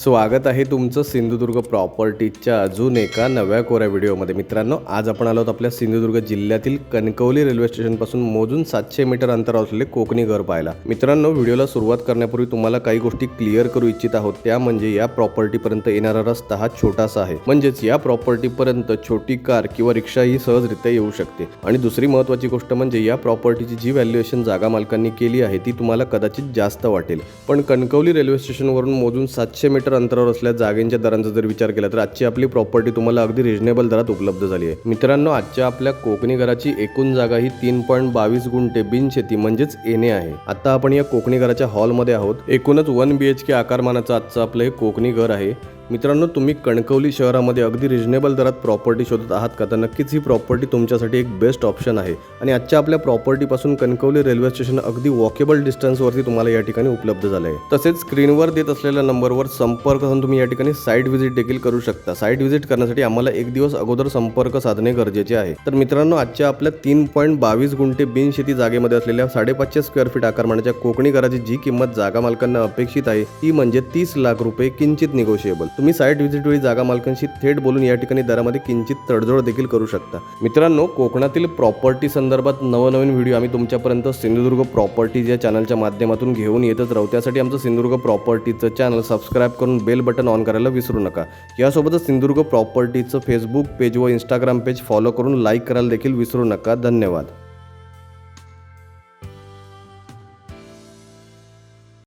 स्वागत आहे तुमचं सिंधुदुर्ग प्रॉपर्टीच्या अजून एका नव्या कोऱ्या व्हिडिओमध्ये. मित्रांनो आज आपण आलो आहोत आपल्या सिंधुदुर्ग जिल्ह्यातील कणकवली रेल्वे स्टेशनपासून मोजून सातशे मीटर अंतरावर असलेले कोकणी घर पाहायला. मित्रांनो व्हिडिओला सुरुवात करण्यापूर्वी तुम्हाला काही गोष्टी क्लिअर करू इच्छित आहोत. त्या म्हणजे या प्रॉपर्टीपर्यंत येणारा रस्ता हा छोटासा आहे. म्हणजेच या प्रॉपर्टीपर्यंत छोटी कार किंवा रिक्षा ही सहजरित्या येऊ शकते. आणि दुसरी महत्त्वाची गोष्ट म्हणजे या प्रॉपर्टीची जी व्हॅल्युएशन जागा मालकांनी केली आहे ती तुम्हाला कदाचित जास्त वाटेल. पण कणकवली रेल्वे स्टेशनवरून मोजून सातशे मीटर अंतरावर असल्या जागेंच्या दरांचा जर विचार केला तर आजची आपली प्रॉपर्टी तुम्हाला अगदी रिजनेबल दरात उपलब्ध झाली आहे. मित्रांनो आजच्या आपल्या कोकणी घराची एकूण जागा ही तीन पॉईंट बावीस गुंठे बिनशेती म्हणजेच एने आहे. आता आपण या कोकणी घराच्या हॉलमध्ये आहोत. एकूणच वन बी एच के आकारमानाचं आजचं आपलं हे कोकणी घर आहे. मित्रांनो तुम्ही कणकवली शहरामध्ये अगदी रिजनेबल दरात प्रॉपर्टी शोधत आहात का? तर नक्कीच ही प्रॉपर्टी तुमच्यासाठी एक बेस्ट ऑप्शन आहे. आणि आजच्या आपल्या प्रॉपर्टीपासून कणकवली रेल्वे स्टेशन अगदी वॉकेबल डिस्टन्सवरती तुम्हाला या ठिकाणी उपलब्ध झालं आहे तसेच स्क्रीनवर देत असलेल्या नंबरवर संपर्क साधून तुम्ही या ठिकाणी साईट व्हिजिट देखील करू शकता. साईट व्हिजिट करण्यासाठी आम्हाला एक दिवस अगोदर संपर्क साधणे गरजेचे आहे. तर मित्रांनो आजच्या आपल्या तीन पॉईंट बावीस गुंठे बिनशेती जागेमध्ये असलेल्या साडेपाचशे स्क्वेअर फीट आकारमानाच्या कोकणी घराची जी किंमत जागा मालकांना अपेक्षित आहे ती म्हणजे तीस लाख रुपये किंचित निगोशिएबल तुम्ही साईट व्हिजिट वेळी जागा मालकांशी थेट बोलून या ठिकाणी दरामध्ये किंचित तडजोड देखील करू शकता. मित्रांनो कोकणातील प्रॉपर्टी संदर्भात नवनवीन व्हिडिओ आम्ही तुमच्यापर्यंत सिंधुदुर्ग प्रॉपर्टीज या चॅनलच्या माध्यमातून घेऊन येतच राहू. त्यासाठी आमचं सिंधुदुर्ग प्रॉपर्टीचं चॅनल सबस्क्राईब करून बेल बटन ऑन करायला विसरू नका. यासोबतच सिंधुदुर्ग प्रॉपर्टीचं फेसबुक पेज व इंस्टाग्राम पेज फॉलो करून लाईक करायला देखील विसरू नका. धन्यवाद.